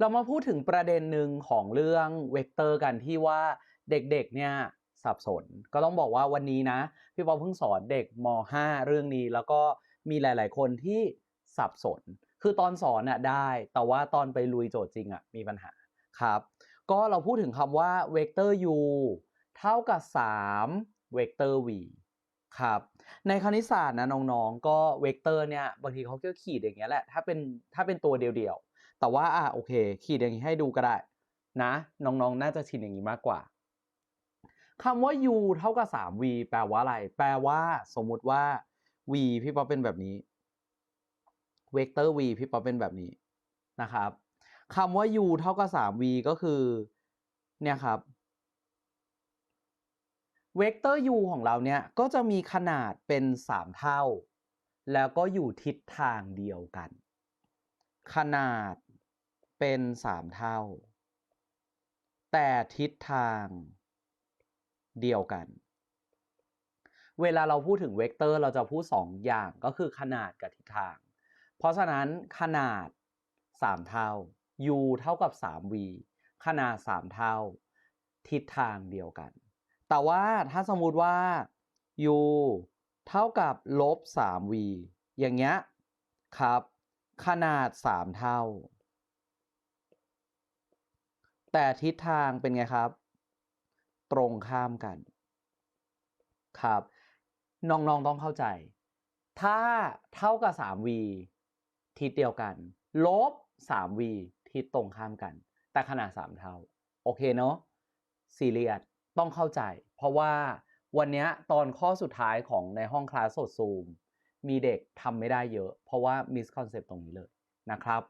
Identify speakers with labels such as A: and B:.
A: เรามาพูดถึงประเด็นหนึ่งของเรื่องเวกเตอร์กันที่ว่าเด็กๆเนี่ยสับสน ก็ต้องบอกว่าวันนี้นะ พี่ปอเพิ่งสอนเด็กม .5 เรื่องนี้ แล้วก็มีหลาย ๆ คนที่สับสน คือตอนสอนอะได้ แต่ว่าตอนไปลุยโจทย์จริงอะมีปัญหาครับ ก็เราพูดถึงคำว่าเวกเตอร์ u เท่ากับ3เวกเตอร์ v ครับ ในคณิตศาสตร์นะน้องๆ ก็เวกเตอร์เนี่ยบางทีเขาก็ขีดอย่างเงี้ยแหละ ถ้าเป็นถ้าเป็นตัวเดียว แต่ว่าอะโอเค ขีดอย่างนี้ให้ดูก็ได้นะ น้องๆน่าจะชินอย่างนี้มากกว่าคำว่า u เท่ากับ 3v แปลว่าอะไร แปลว่า สมมุติว่า v พี่ป๊อปเป็นแบบนี้ เวกเตอร์ v พี่ป๊อปเป็นแบบนี้นะครับคำว่า u เท่ากับ 3v ก็คือ เนี่ยครับ เวกเตอร์ u ของเราเนี่ย ก็จะมีขนาดเป็น 3 เท่า แล้วก็อยู่ทิศทางเดียวกัน ขนาด เป็น3เท่า แต่ทิศทางเดียวกัน เวลาเราพูดถึงเวกเตอร์เราจะพูด2อย่างก็คือขนาดกับทิศทาง เพราะฉะนั้นขนาด3เท่า u เท่ากับ 3v ขนาด3เท่า ทิศทางเดียวกัน แต่ว่าถ้าสมมุติว่า u เท่ากับลบ 3v อย่างเงี้ยครับ ขนาด 3 เท่า แต่ทิศทางเป็นไงครับ ตรงข้ามกัน ครับ น้องๆต้องเข้าใจ ถ้าเท่ากับ 3v ทิศเดียวกัน ลบ 3v ทิศตรงข้ามกัน แต่ขนาด 3 เท่า โอเคเนาะซีเรียสต้องเข้าใจ เพราะว่าวันนี้ตอนข้อสุดท้ายของในห้องคลาสสดซูม มีเด็กทำไม่ได้เยอะ เพราะว่ามิสคอนเซปต์ตรงนี้เลยนะครับ